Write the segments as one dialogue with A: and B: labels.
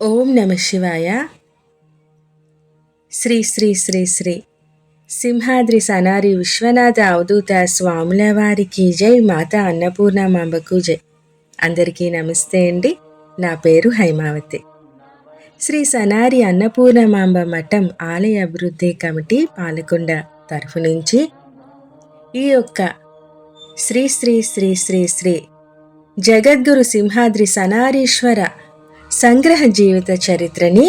A: ఓం నమ శివాయ. శ్రీ శ్రీ శ్రీ శ్రీ సింహాద్రి సనారి విశ్వనాథ అవధూత స్వాముల వారికి జై మాత అన్నపూర్ణమాంబకు జై. అందరికీ నమస్తే అండి. నా పేరు హైమావతి. శ్రీ సనారి అన్నపూర్ణమాంబ మఠం ఆలయ అభివృద్ధి కమిటీ పాలకొండ తరఫు నుంచి ఈ యొక్క శ్రీ శ్రీ శ్రీ శ్రీ శ్రీ జగద్గురు సింహాద్రి సనారీశ్వర సంగ్రహ జీవిత చరిత్రని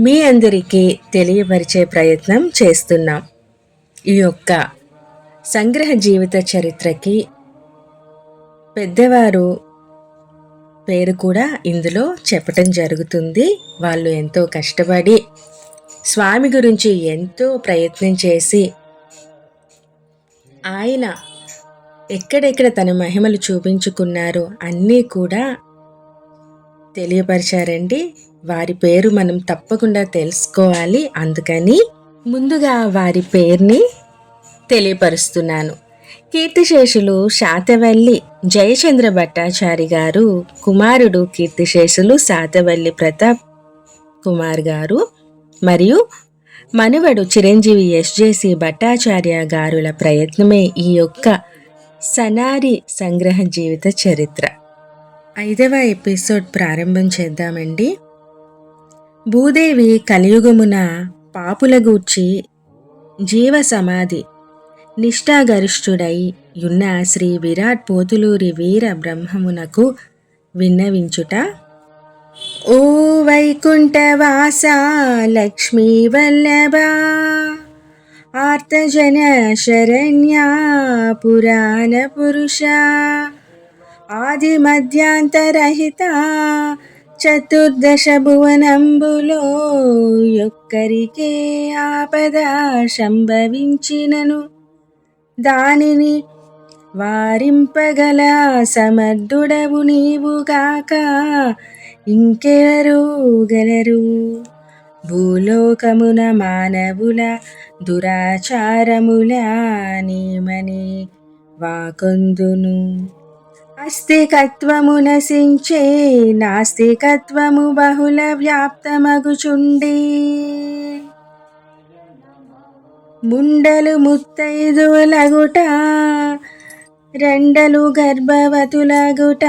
A: మీ అందరికీ తెలియపరిచే ప్రయత్నం చేస్తున్నాం. ఈ యొక్క సంగ్రహ జీవిత చరిత్రకి పెద్దవారు పేరు కూడా ఇందులో చెప్పటం జరుగుతుంది. వాళ్ళు ఎంతో కష్టపడి స్వామి గురించి ఎంతో ప్రయత్నం చేసి ఆయన ఎక్కడెక్కడ తన మహిమలు చూపించుకున్నారో అన్నీ కూడా తెలియపరిచారండి. వారి పేరు మనం తప్పకుండా తెలుసుకోవాలి. అందుకని ముందుగా వారి పేరుని తెలియపరుస్తున్నాను. కీర్తిశేషులు శాతవల్లి జయచంద్ర భట్టాచారి గారు కుమారుడు కీర్తిశేషులు శాతవల్లి ప్రతాప్ కుమార్ గారు మరియు మనవడు చిరంజీవి ఎస్జేసి భట్టాచార్య గారుల ప్రయత్నమే ఈ యొక్క సనారి సంగ్రహ జీవిత చరిత్ర. ఐదవ ఎపిసోడ్ ప్రారంభం చేద్దామండి. భూదేవి కలియుగమున పాపుల గూర్చి జీవ సమాధి నిష్ఠాగరిష్ఠుడై యున్న శ్రీ విరాట్ పోతులూరి వీర బ్రహ్మమునకు విన్నవించుట? ఓ వైకుంఠవాస లక్ష్మీ వల్లభా ఆర్తజన శరణ్యా పురాణ పురుష ఆది మధ్యాంతరహిత చతుర్దశ భువనంబులో యొక్కరికే ఆపద సంభవించినను. దానిని వారింపగల సమర్థుడవు నీవుగాక ఇంకెవరు గలరు? భూలోకమున మానవుల దురాచారముల నీమని వాకొందును. అస్తికత్వము నశించే నాస్తికత్వము బహుళ వ్యాప్తమగుచుండి. ముండలు ముత్తైదులగుట రెండలు గర్భవతులగుట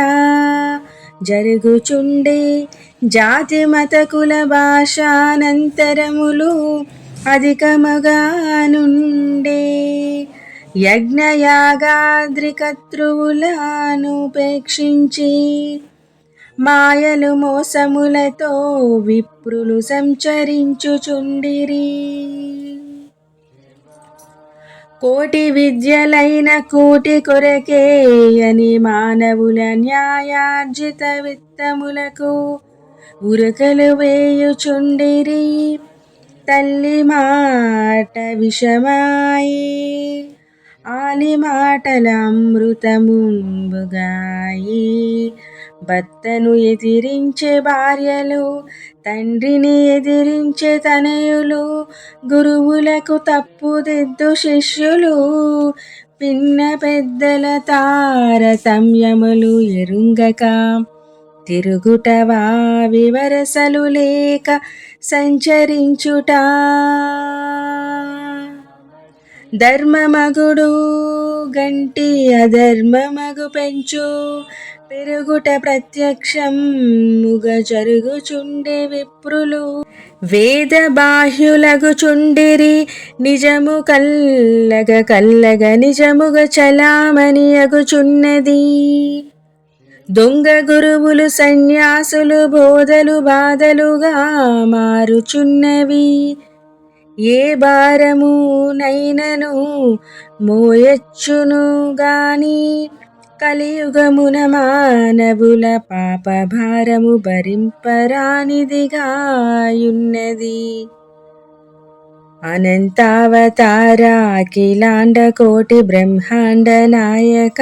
A: జరుగుచుండే జాతి మత కుల భాషానంతరములు అధికముగా నుండే యజ్ఞయాగాద్రికతృవులానుపేక్షించి మాయలు మోసములతో విప్రులు సంచరించుచుండిరి. కోటి విద్యలైన కూటి కొరకే అని మానవుల న్యాయార్జిత విత్తములకు ఉరకలు వేయుచుండిరి. తల్లి మాట విషమాయి. ఆలి మాటల అమృతముంబుగాయి భర్తను ఎదిరించే భార్యలు తండ్రిని ఎదిరించే తనయులు గురువులకు తప్పుదిద్దు శిష్యులు పిన్న పెద్దల తారతమ్యములు ఎరుంగక తిరుగుటవా వివరసలు లేక సంచరించుట. ధర్మమగుడు గంటి అధర్మమగు పెంచు. పెరుగుట ప్రత్యక్షం ముగ జరుగుచుండే విప్రులు. వేద బాహ్యులగుచుండిరి నిజము కల్లగ కల్లగ నిజముగ చలామణి అగుచున్నది. దొంగ గురువులు సన్యాసులు బోధలు బాధలుగా మారుచున్నవి. ఏ భారము నైనను మోయచ్చును గాని? కలియుగమున మానవుల పాప భారము భరింపరానిదిగాయున్నది. అనంతావతార అఖిలాండ కోటి బ్రహ్మాండ నాయక.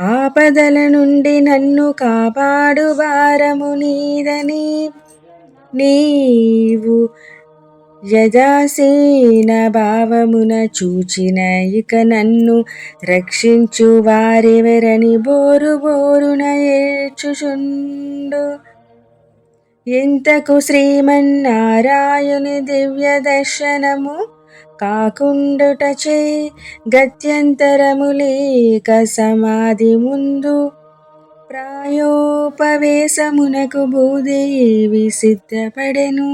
A: ఆపదల నుండి నన్ను కాపాడు భారము నీదని. నీవు యదాసీన భావమున చూచిన ఇక నన్ను రక్షించు వారెవరని బోరు బోరున ఏడ్చుచుండు. ఇంతకు శ్రీమన్నారాయణి దివ్య దర్శనము కాకుండుటచే గత్యంతరము లేక సమాధి ముందు ప్రాయోపవేశమునకు భూదేవి సిద్ధపడెను?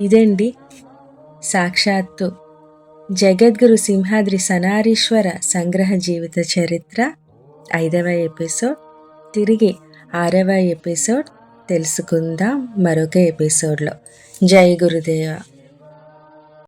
A: ఇదండి సాక్షాత్తు జగద్గురు సింహాద్రి సనారీశ్వర సంగ్రహ జీవిత చరిత్ర ఐదవ ఎపిసోడ్. తిరిగి ఆరవ ఎపిసోడ్ తెలుసుకుందాం మరొక ఎపిసోడ్లో. జై గురుదేవ.